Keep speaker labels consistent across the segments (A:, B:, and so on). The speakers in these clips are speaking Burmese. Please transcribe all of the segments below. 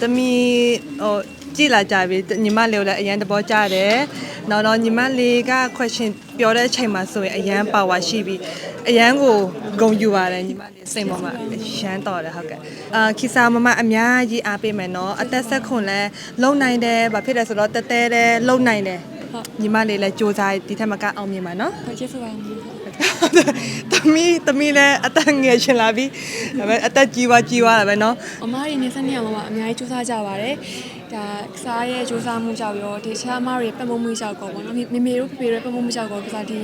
A: သမီးဟိုကြည်လာကြပြီညီမလေးကိုလည်းအရန်သဘောကျတယ်နောက်တော့ညီမလေးက question ပြောတဲ့အချိန်မှာဆိုရင်အရန် power ရှိပြီးအရန်ကိုဂုံယူပါတယ်ညီမလေးစိတ်ပေါ်မှာရန်တော်တယ်ဟုတ်ကဲ့အာခီစာမမအများကြီးအားပေးမယ်နော်အသက်ဆက်ခွန်လဲလုံနိုင်တယ်ဘာဖြစ်လဲဆိုတော့တဲတဲတယ်လုံနိုင်တယ်
B: ဟုတ်
A: ညီမလေးလည်းစူးစမ်းဒီထက်မကအောင်မြင်ပါနော်
B: ဟုတ်ကျေးဇူးပါဟု တ်
A: သမီးသမီးလည်းအသက်ငယ်ရှင်လာပြီဒါပေမဲ့အသက်ကြီးသွားကြီးသွားတာပဲနော်
B: အမားတွေနေစနေအောင်မှာအများကြီးစူးစမ်းကြပါတယ်ဒါစားရဲ့စူးစမ်းမှုကြောင့်ရောဒီချားမတွေပတ်မမှုကြောင့်ကောပေါ့နော်မေမေတို့ဖေဖေတို့ပတ်မမှုကြောင့်ကောကစားဒီ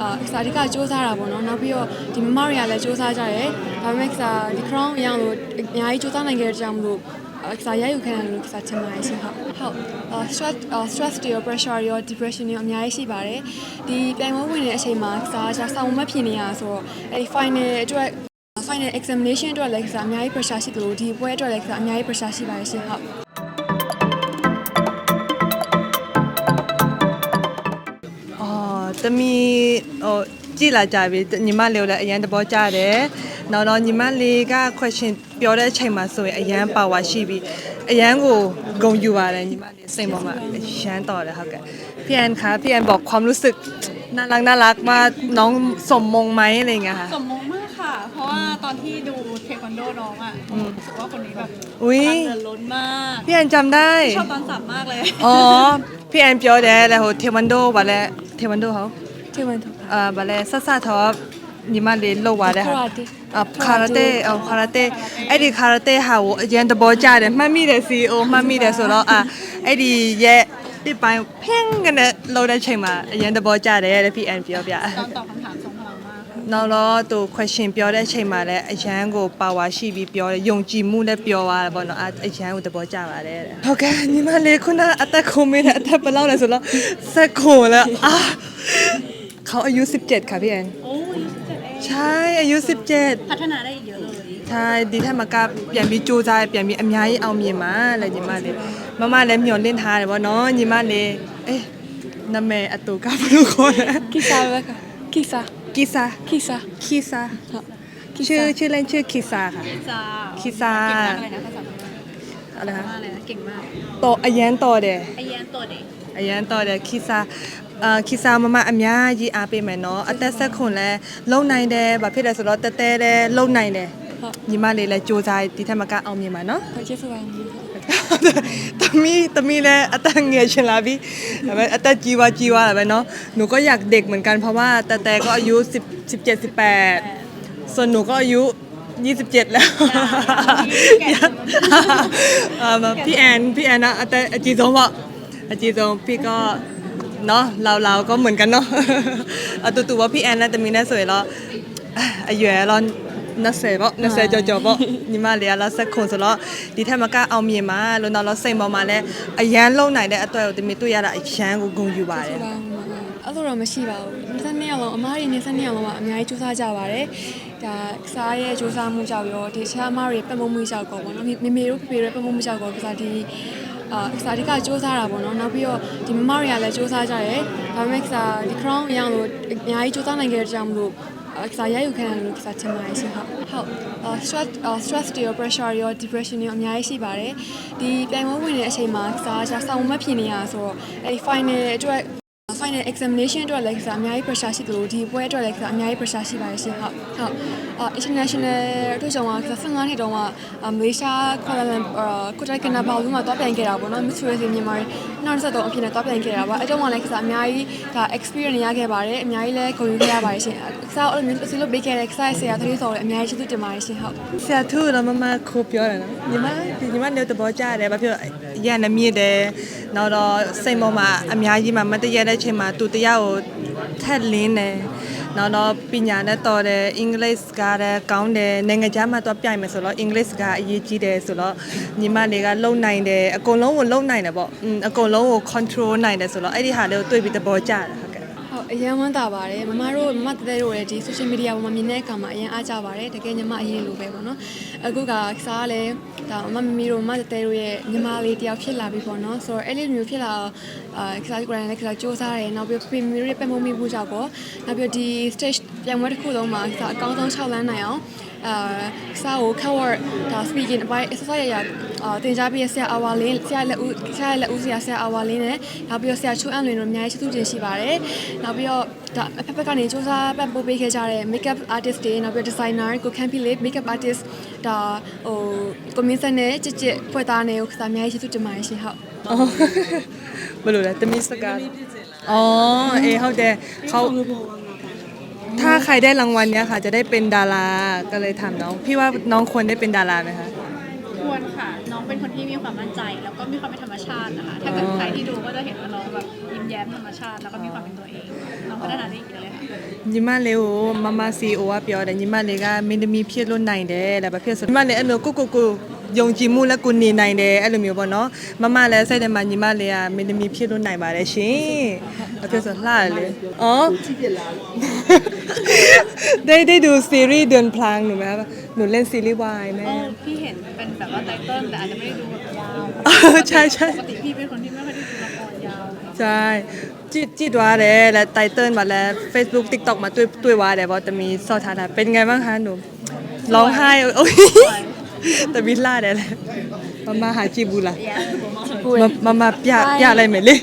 B: အာစားဒီကစူးစမ်းတာပေါ့နော်နောက်ပြီးတော့ဒီမမတွေကလည်းစူးစမ်းကြတယ်ဒါပေမဲ့ကစားဒီ crown အ样လို့အများကြီးစူးစမ်းနိုင်ခဲ့တဲ့ကြောင့်မလို့ ကစားရယူခံရတယ်လို့ကစားချင်ပါတယ်ရှင်ဟုတ်ဟုတ်အာ stress stress တွေရော pressure တွေရော depression တွေရောအများကြီးရှိပါတယ်ဒီပြိုင်ပွဲဝင်နေတဲ့အချိန်မှာကစားကြဆောင်းမဖြစ်နေရဆိုတော့အဲဒီ final အတွက် final examination အတွက်လည်းကစားအများကြီး pressure ရှိတယ်လို့ဒီပွဲအတွက်လည်းကစားအများကြီး pressure ရှိပါတယ်ရှင်ဟုတ်
A: အော်သမီးဟိုကြည်လာကြပြီညီမလေးကိုလည်းအရန်သဘောကျတယ် နောက်တော့ညီမလေးက question ပြောတဲ့အချိန်မှာဆိုရင်အရန် power ရှိပြီးအရန်ကိုဂုံယူပါတယ်ညီမလေးစိတ်ပေါ်မှာရန်တော်တယ်ဟုတ်ကဲ့พี่แอนคะพี่แอนบอกความรู้สึกน่ารักน่ารักมากน้องสมมงไหมอะไรอย่างเงี้ยค่ะ
C: สมมงมากค่ะ เพราะว่าตอนที่ดูเทควันโดน้องอ่ะรู้สึกว่าคนนี้แบบ
A: อุ๊ย
C: พลังเดินล้นมาก
A: พี่แอนจำได้
C: ชอบตอนสับมากเลย
A: อ๋อพี่แอนပြောတယ်လေဟိုเทควันโดဗာလဲเทควันโดဟော
B: ထေဝန်ထုတ်
A: အာဗာလဲဆက်ဆက်တော့ညီမလေးလောက်ပါတယ်ဟာ
B: Karate
A: အာ ခါရတေအော်ခါရတေအဲ့ဒီခါရတေဟာကိုအရင်သဘောကျတယ်မှတ်မိတယ် CEO မှတ်မိတယ်ဆိုတော့အာအဲ့ဒီရဲ့ဒီပိုင်းဖင်းကနေလောက်တဲ့ချိန်မှာအရင်သဘောကျတယ်တဲ့ PN ပြောပြ
C: ตอนตอบคำถามทรงพลังมาก
A: နောက်တော့သူ question ပြောတဲ့အချိန်မှာလည်းအရန်ကို power ရှိပြီးပြောတယ်ယုံကြည်မှုနဲ့ပြောသွားတယ်ပေါ့နော်အရန်ကိုသဘောကျပါတယ်တဲ့ဟုတ်ကဲ့ညီမလေးခုနအသက်ခုံမေးတဲ့အသက်ဘယ်လောက်လဲဆိုတော့စက်ခုံလဲအာเขาอายุ 17 ค่ะพี่แอน ใช่อายุ 17
C: พัฒนาได้อีกเยอะเลย
A: ใช่ဒီထက်မကပြန်ပြီးစူးစမ်းပြန်ပြီးအများကြီးအောင်မြင်ပါလေညီမလေးမမလည်းမျှော်လင့်ထားတယ်ဗောနော်ညီမလေးအေးနာမည်အတူကဘယ်လိုခေါ်လဲ
B: ကိစာပဲကကိစာ
A: ကီစာ
B: ကိစာ
A: ခီစာ
B: ဟုတ်
A: ชื่อชื่อเล่นชื่อคิซาค่ะ
C: จ้า
A: คิซ่า
C: เก่งมากเลยนะภาษาพม่า
A: อะไร
C: มาก
A: คะ
C: เลยนะเก่งมาก
A: ต่อအရန်တော်တယ်
C: ไอแยนตัวเด็ก
A: အရန်တော်တယ်ခီစာ အာခီစာမမအများကြီးအားပေးမယ်နော်အသက်ဆက်ခွန်လဲလုံနိုင်တယ်ဘာဖြစ်လဲဆိုတော့တဲတဲတယ်လုံနိုင်တယ်
B: ဟုတ်
A: ညီမလေးလည်းစူးစမ်းဒီထက်မကအောင်မြင်ပါနော်
B: ဟုတ်ကျေးဇူးပါဟုတ်
A: သမီးသမီးလည်းအသက်ငယ်ရှင်လာပြီဒါပေမဲ့အသက်ကြီးသွားကြီးသွားတာပဲเนาะหนูก็อยากเด็กเหมือนกันเพราะว่าแต่แต่ก็อายุ10 17 18ส่วนหนูก็อายุ27 แล้วอ่าพี่แอนพี่แอนนะแต่อาจีဆုံးပေါ့อาจีဆုံးพี่ก็ เนาะเราเราก็เหมือนกันเนาะเอาတူတူว่าพี่แอนနဲ့တမီးနဲ့ဆိုရင်တော့အရွယ်တော့20ပေါ့20ကျော်ကျော်ပေါ့ညီမလေးကလာဆက်ခွန်ဆိုတော့ဒီထက်မကအောင်မြင်ပါလို့တော့တော့စိတ်ပေါ်မှာလည်းအရန်လုံနိုင်တဲ့အတွက်ကိုတမီးတွေ့ရတာအရန်ကိုဂုဏ်ယူပါတယ်
B: ပါအဲ့လိုတော့မရှိပါဘူးနေစနေအောင်အမားတွေနေစနေအောင်မှာအများကြီးစူးစမ်းကြပါတယ်ဒါစားရဲ့စူးစမ်းမှုကြောင့်ရောဒီချားမတွေပတ်မမှုကြောင့်ကောပေါ့နော်မေမေတို့ဖေဖေတို့ပတ်မမှုကြောင့်ကောကစားဒီ အာကစားဒီကစူးစမ်းတာပေါ့နော်နောက်ပြီးတော့ဒီမမတွေကလည်းစူးစမ်းကြတယ်ဒါပေမဲ့ကစားဒီ crown အ样လို့အများကြီးစူးစမ်းနိုင်ခဲ့တဲ့ကြောင့်မလို့ကစားရယူခံရတယ်လို့ကစားချင်ပါတယ်ရှင်ဟုတ်ဟုတ်အာ stress stress တွေရော pressure တွေရော depression တွေရောအများကြီးရှိပါတယ်ဒီပြိုင်ပွဲဝင်နေတဲ့အချိန်မှာကစားကြဆောင်းမဖြစ်နေရဆိုတော့အဲဒီ final အတွက် final examination အတွက်လည်းကစားအများကြီး pressure ရှိတယ်လို့ဒီပွဲအတွက်လည်းကစားအများကြီး pressure ရှိပါတယ်ရှင်ဟုတ်ဟုတ်အာ international အတွက်ကြောင့်ကစား15နှစ်တုန်းကမလေးရှားကွာလာလမ်အာကိုတိုင်ကနာဘာလူမှာတော့ပြန်ခဲ့တာပေါ့နော် Miss Tourism မြန်မာနောက်ဆက်တော့အဖြစ်နဲ့တော့ပြန်ခဲ့တာပါအဲကြောင့်မှလည်းကစားအများကြီးဒါ experience ရခဲ့ပါတယ်အများကြီးလည်းဂုဏ်ယူခဲ့ရပါတယ်ရှင်ကစားအဲ့လိုမျိုးစီလို့ပေးခဲ့တဲ့ကစားဆရာသတိဆော်လည်းအများကြီးကျေးဇူးတင်ပါတယ်ရှင်ဟုတ်
A: ဆရာသူတော့မမခိုးပြောတယ်နော်ညီမညီမလည်းသဘောကျတယ်ဘာဖြစ်လို့ရန်နမြင့်တယ်နောက်တော့စိတ်ပေါ်မှာအများကြီးမှမတည့်ရတဲ့ချိန်မှာသူတရားကိုထက်လင်းတယ် နောက်တော့ပညာနဲ့တော်တယ်အင်္ဂလိပ်စကားလည်းကောင်းတယ်နိုင်ငံခြားမှာတော့ပြိုင်မယ်ဆိုတော့အင်္ဂလိပ်စကားအရေးကြီးတယ်ဆိုတော့ညီမတွေကလုံနိုင်တယ်အကုန်လုံးကိုလုံနိုင်တယ်ပေါ့อืมအကုန်လုံးကို control နိုင်တယ်ဆိုတော့အဲ့ဒီဟာလေးကိုတွေ့ပြီးသဘောကျတယ်ဟုတ်ကဲ့
B: ဟုတ် အရင်ဝမ်းသာပါတယ်မမတို့မမတတဲ့တို့လည်းဒီ social media ပေါ်မှာမြင်တဲ့အခါမှာအရင်အားကြပါတယ်တကယ်ညီမအရင်လိုပဲပေါ့နော်အခုကစားကလည်းဒါမမမီတို့မမတတဲ့တို့ရဲ့ညီမလေးတယောက်ဖြစ်လာပြီပေါ့နော်ဆိုတော့အဲ့လိုမျိုးဖြစ်လာတော့အာစားကြတယ်လည်းစားစူးစားတယ်နောက်ပြီးဖေမီတို့ရဲ့ပတ်မမှုမှုကြောင့်ပေါ့နောက်ပြီးဒီ stage ပြန်ပွဲတစ်ခုလုံးမှာစားအကောင်းဆုံး6လမ်းနိုင်အောင် အာစာကို cover ဒါ speaking အပိုင်း exercise ရရအာသင်ကြားပေးဆရာအာဝါလင်းဆရာလက်ဦးဆရာလက်ဦးဆရာဆရာအာဝါလင်းနဲ့နောက်ပြီးတော့ဆရာချိုးအန်လွင်တို့အများကြီးချစ်သူတင်ရှိပါတယ်နောက်ပြီးတော့ဒါအဖက်ဖက်ကနေစူးစမ်းပတ်ပို့ပေးခဲ့ကြတဲ့ makeup artist တွေနောက်ပြီး designer ကိုခန့်ဖိလေး makeup artist ဒါဟို commission နဲ့ကြစ်ကြစ်ဖွဲ့သားနေကိုစာအများကြီးချစ်သူတင်ပါတယ်ရှင်ဟုတ်
A: ဘယ်လိုလဲတမီးစကားအော်အေးဟုတ်တယ်ဟုတ် ถ้าใครได้รางวัลเนี้ยค่ะ จะได้เป็นดาราก็เลยถามน้อง พี่ว่าน้องควรได้เป็นดาราไหมคะ
C: ควรค่ะ น้องเป็นคนที่มีความมั่นใจ แล้วก็มีความเป็นธรรมชาตินะคะ ถ้าเกิดใครที่ดูก็จะเห็นว่าน้องแบบยิ้มแย้มธรรมชาติ แล้วก็มีความเป็นตัวเอง น้องพัฒนาได้อีกเยอะเลยค่ะ
A: ညီမလေးကိုမမစီအိုကပြောတယ်ညီမလေးကမင်းသမီးဖြစ်လို့နိုင်တယ်တဲ့ဘာဖြစ်ဆိုညီမလေးအဲ့လိုကိုကိုကို ယုံကြည်မှုနဲ့ကိုနေနိုင်တယ်အဲ့လိုမျိုးပေါ့နော်မမလည်းစိတ်ထဲမှာညီမလေးကမင်းသမီးဖြစ်လို့နိုင်ပါတယ်ရှင်ဘာဖြစ်ဆိုလှတယ်လေအော်ได้ได้ดูซีรีส์เดือนพลางหนูไหมคะหนูเล่นซีรีส์วายแม่
C: เออพี่เห็นเป็นแบบว่าไตเติ้ลแต่อาจจะไม่ได้ดูแบบยาว
A: เออใช่ใช่
C: ปกติพี่เป็นคนที่ไม่ค่อยได้ดูละครยาว
A: ใช่จิตจิตว่าတယ်แล้วไตเติ้ลมาแล้ว Facebook TikTok มาတွေ့တွေ့ว่าတယ်ဗောတမီစော့ထားတာเป็นไงบ้างคะหนูร้องไห้โอ้ย တမီလှတယ်လေမမဟာကြည့်ဘူးလားမမမပြပြလိုက်မယ်လေ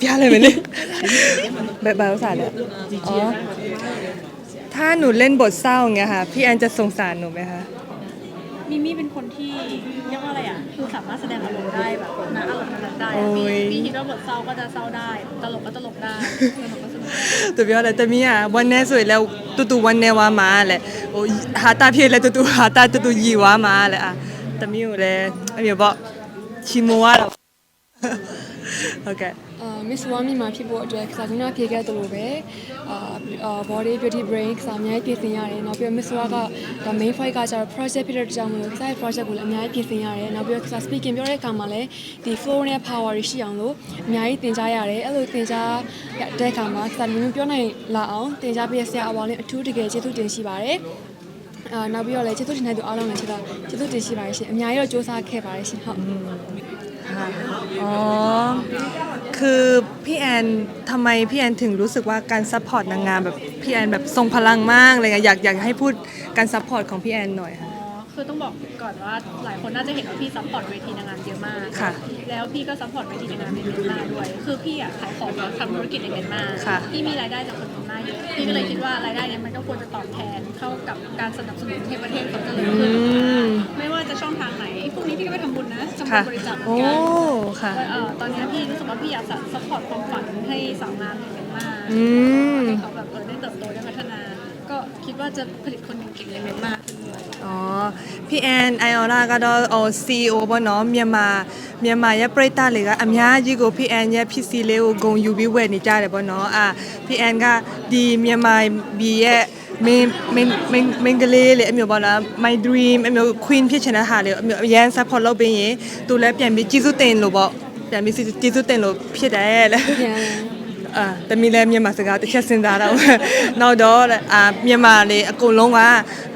A: ပြလိုက်မယ်လေဘယ်ဘာဥစားလဲอ๋อถ้าหนูเล่นบทเศร้าอย่างเงี้ยค่ะพี่แอนจะสงสารหนูไหมคะ
C: มิมี่เป็นคนที่เรียกว่าอะไรอ่ะ คือสามารถแสดงอารมณ์ได้แบบนะอารมณ์นั้นได้
A: โอ้
C: อะ
A: ย
C: พี่พี่คิดว่าบทเศร้าก็จะเศร้าได้ ตลกก็ตลกได้สนุกก็สนุกได้
A: သူပြောတယ်တမီးက one net ဆိုရင်လည်းတူတူ one net ဝါမှာလေဟိုဟာတာဖြစ်လည်းတူတူဟာတာတူတူရီဝါမှာလေအာတမီးကိုလည်းအဲ့မျိုးပေါ့ချီမိုရတော့ ဟုတ်ကဲ့
B: အာ Miss Wami မှာဖြစ်ဖို့အတွက်ကစားခုနဖြေခဲ့သလိုပဲအာအာ body beauty brain ကစားအများကြီးပြင်ဆင်ရတယ်နောက်ပြီးတော့ Miss Wa ကဒါ main fight ကကျတော့ project ဖြစ်တဲ့အတွက်ကြောင့်မလို့ကစားရဲ့ project ကိုလည်းအများကြီးပြင်ဆင်ရတယ်နောက်ပြီးတော့ကစား speaking ပြောတဲ့အခါမှာလည်းဒီ flow နဲ့ power တွေရှိအောင်လို့အများကြီးသင်ကြားရတယ်အဲ့လိုသင်ကြားတဲ့အခါမှာကစားမျိုးပြောနိုင်လာအောင်သင်ကြားပေးရဆရာအဝါလေးအထူးတကယ်ကျေးဇူးတင်ရှိပါတယ်အာနောက်ပြီးတော့လည်းကျေးဇူးတင်တဲ့သူအားလုံးလည်းကျေးဇူးကျေးဇူးတင်ရှိပါတယ်ရှင်အများကြီးတော့စူးစမ်းခဲ့ပါတယ်ရှင်ဟုတ်
A: ค่ะ อ๋อ คือพี่แอนทำไมพี่แอนถึงรู้สึกว่าการซัพพอร์ตนางงามแบบพี่แอนแบบทรงพลังมากอะไรเงี้ยอยากอยากให้พูดการซัพพอร์ตของพี่แอนหน่อยค่ะ
C: อ๋อคือต้องบอกก่อนว่าหลายคนน่าจะเห็นว่าพี่ซัพพอร์ตเวทีนางงามเยอะมาก
A: ค่ะ
C: แล้วพี่ก็ซัพพอร์ตเวทีนางงามในเมียนมาด้วย คือพี่อะขายของแล้วทำธุรกิจในเมียนมา
A: ค่ะ
C: พี่มีรายได้จากคนเมียนมาเยอะพี่ก็เลยคิดว่ารายได้เนี้ยมันก็ควรจะตอบแทนเข้ากับการสนับสนุนให้ประเทศเขาเจริญขึ้น
A: ม
C: ไม่ว่าจะ ช่องทางไหน พรุ่งนี้พี่ก็ไปทำบุญนะทำบุ
A: ค่ะ
C: ญบริจาคเหมือ
A: โอ้
C: นกัน
A: ค่ะ
C: เอ่อตอนนี้พี่รู้สึกว่าพี่อยากซัพพอร์ตความฝันให้สาวงามในเมียนมา
A: อืม
C: ให้เขาแบบเออได้เติบโตได้พัฒนา ก็คิดว่าจะผลิตคนเก่งๆในเมียนมาขึ้นด้วย
A: อ๋อพี่แอนไอออร่าကတော့ဟို CEO ပေါ့နော်မြန်မာမြန်မာရဲ့ပြည်သားတွေကအများကြီးကိုพี่แอนရဲ့ဖြစ်စီလေးကိုဂုံယူပြီးဝယ်နေကြတယ်ပေါ့နော်အာพี่แอนကဒီမြန်မာပြည်ရဲ့ main main main main ကလေးလေအမျိုးပေါ့နော် my dream အမျိုး queen ဖြစ်ချင်တဲ့ဟာလေးကိုအမျိုးအရန် support လုပ်ပေးရင်သူလည်းပြန်ပြီးကျေးဇူးတင်လို့ပေါ့ပြန်ပြီးကျေးဇူးတင်လို့ဖြစ်တယ်လေ
B: ပြန်
A: အာတမီလည်းမြန်မာစကားတစ်ချက်စဉ်းစားတော့နောက်တော့အာမြန်မာလေအကုန်လုံးက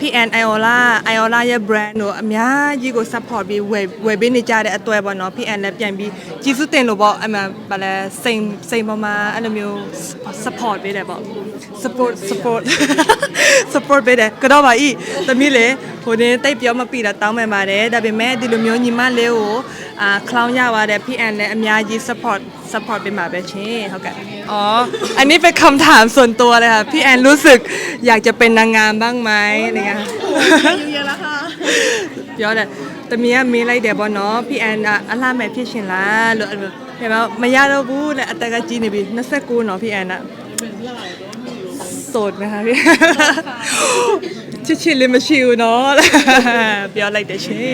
A: PN Iola Iola ရဲ့ brand တို့အများကြီးကို support ပြီးဝယ်ဝယ်ပေးနေကြတဲ့အတွေ့ပေါ့နော် PN လည်းပြန်ပြီးကြီးစုတင်လို့ပေါ့အမှဘာလဲစိန်စိန်ပေါ်မှာအဲ့လိုမျိုး support ပေးတယ်ပေါ့ support support support ပေးတယ်ကတော့ပါဤတမီလေဟိုနေတိတ်ပြောမပြတာတောင်းပန်ပါတယ်ဒါပေမဲ့ဒီလိုမျိုးညီမလေးကိုအာ clown ရပါတယ် PN လည်းအများကြီး support ซัพพอร์ตเป็นหมาเบเช่เขากันอ๋อ อันนี้เป็นคำถามส่วนตัวเลยค่ะ พี่แอนรู้สึกอยากจะเป็นนางงามบ้างไหมอะไรเงี้ย
C: เยอะแล้วค่ะ
A: เยอะเลยแต่มีมีอะไรเดี๋ยวบอเนาะพี่แอนอัลลาแม่พี่เชนล่ะหรือเห็นไหมมายาเราบูและอัตตากาจีนบีนัสกูเนาะพี่แอนอะโสดไหมคะพี่ชิชิลิมาชิวเนาะเดี๋ยอะไรเดียช่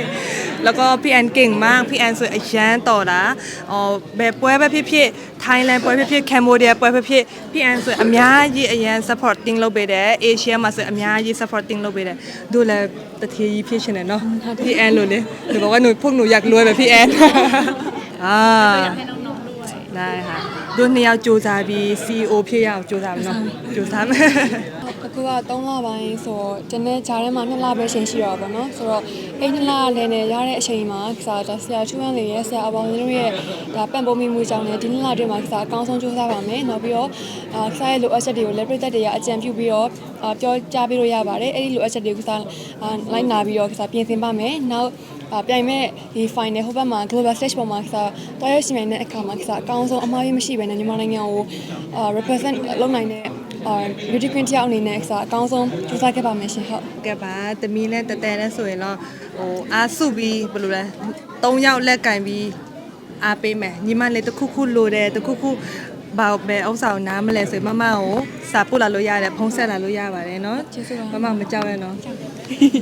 A: แล้วก็พี่แอนเก่งมากพี่แอนဆိုအရန်တော်တာအော်ဘယ်ပွဲပဲဖြစ်ဖြစ် Thailand ပွဲဖြစ်ဖြစ် Cambodia ပွဲဖြစ်ဖြစ်พี่แอนဆိုအများကြီးအရန် supporting လုပ်ပေးတယ် Asia မှာဆိုအများကြီး supporting လုပ်ပေးတယ်တို့လည်းတထေးကြီးဖြစ်ရှင်တယ်เนาะพี่แอนလို့လေหนูบอกว่าหนูพวกหนูอยากรวยแบบพี่แอน อ่า
C: อยากให้น้องๆด้วย
A: ได้ค่ะတို့နှစ်ယောက်စူးစမ်းပြီး CEO ဖြစ်ရအောင်စူးစမ်းမယ်เนาะစူးစမ်းမယ်
B: ဟုတ် အခုက3လပိုင်းဆိုတော့ကျန်တဲ့ဂျားထဲမှာ2လပဲချိန်ရှိတော့ပါတော့ဆိုတော့အဲ့2လလည်းနဲ့ရတဲ့အချိန်မှာကစားဒါဆရာချူဝမ်လေးရဲ့ဆရာအပေါင်းတို့ရဲ့ဒါပံ့ပိုးမိမှုကြောင့်လည်းဒီ2လအတွင်းမှာကစားအကောင်းဆုံးကြိုးစားပါမယ်နောက်ပြီးတော့အာကစားရဲ့လိုအပ်ချက်တွေကိုလည်းပြည်သက်တွေကအကြံပြုပြီးတော့အာပြောကြားပေးလို့ရပါတယ်အဲ့ဒီလိုအပ်ချက်တွေကိုကစားအာလိုက်နာပြီးတော့ကစားပြင်ဆင်ပါမယ်နောက်အာပြိုင်မဲ့ဒီ final ဟိုဘက်မှာ global stage ပေါ်မှာကစားတွားရရှိနိုင်တဲ့အခါမှာကစားအကောင်းဆုံးအမှားရမရှိဘဲနဲ့မြန်မာနိုင်ငံကိုအာ represent လုပ်နိုင်တဲ့ အာ beauty queen တယောက်အနေနဲ့ကစားအကောင်းဆုံးကြိုးစားခဲ့ပါမယ်ရှင်ဟုတ်
A: ကဲပါတမီးနဲ့တတဲနဲ့ဆိုရင်တော့ဟိုအားစုပြီးဘယ်လိုလဲ၃ယောက်လက်ကင်ပြီးအားပေးမယ်ညီမလေးတစ်ခုခုလိုတယ်တစ်ခုခုဘာပဲဥစ္စာကိုနားမလဲဆိုရင်မမကိုစာပို့လာလို့ရတယ်ဖုန်းဆက်လာလို့ရပါတယ်နော်
B: ကျေးဇူးပါ
A: မမမကြောက်ရနော်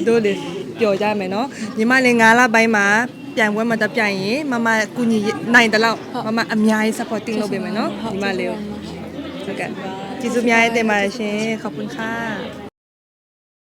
A: တို့လေပျော်ကြမယ်နော်ညီမလေး9လပိုင်းမှာပြန်ပွဲမှာတက်ပြိုင်ရင်မမကူညီနိုင်တယ်လို့မမအများကြီး supporting လုပ်ပေးမယ်နော်ညီမလေးကို เจอกันจิตสุมยายเตมาเลยเชขอบคุณค่ะ